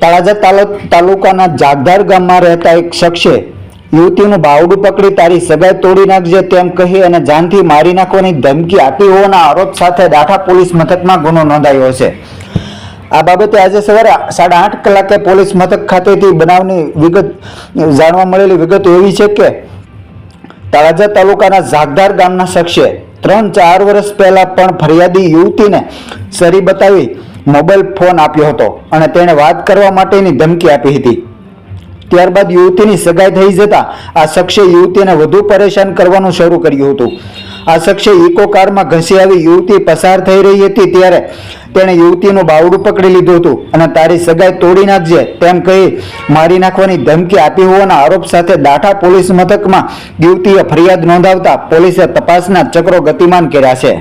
તળાજા તાલુકાના જાગધાર ગામમાં રહેતા એક શખ્સે યુવતીનું બાવડું પકડી તારી સગાઈ તોડી નાખજે તેમ કહી અને જાનથી મારી નાખવાની ધમકી આપી હોવાના આરોપ સાથે દાઠા પોલીસ મથકમાં ગુનો નોંધાયો છે. આ બાબતે આજે સવારે સાડા આઠ કલાકે પોલીસ મથક ખાતેથી બનાવની વિગત જાણવા મળેલી વિગત એવી છે કે તળાજા તાલુકાના ઝાગધાર ગામના શખ્સે ત્રણ ચાર વર્ષ પહેલા પણ ફરિયાદી યુવતીને સરી બતાવી મોબાઈલ ફોન આપ્યો હતો અને તેણે વાત કરવા માટેની ધમકી આપી હતી. ત્યારબાદ યુવતીની સગાઈ થઈ જતા આ શખ્સે યુવતીને વધુ પરેશાન કરવાનું શરૂ કર્યું હતું. આ શખ્સે ઇકો કારમાં ઘસી આવી યુવતી પસાર થઈ રહી હતી ત્યારે તેણે યુવતીનું બાવડું પકડી લીધું હતું અને તારી સગાઈ તોડી નાખજે તેમ કહી મારી નાખવાની ધમકી આપી હોવાના આરોપ સાથે દાઠા પોલીસ મથકમાં યુવતીએ ફરિયાદ નોંધાવતા પોલીસે તપાસના ચક્રો ગતિમાન કર્યા છે.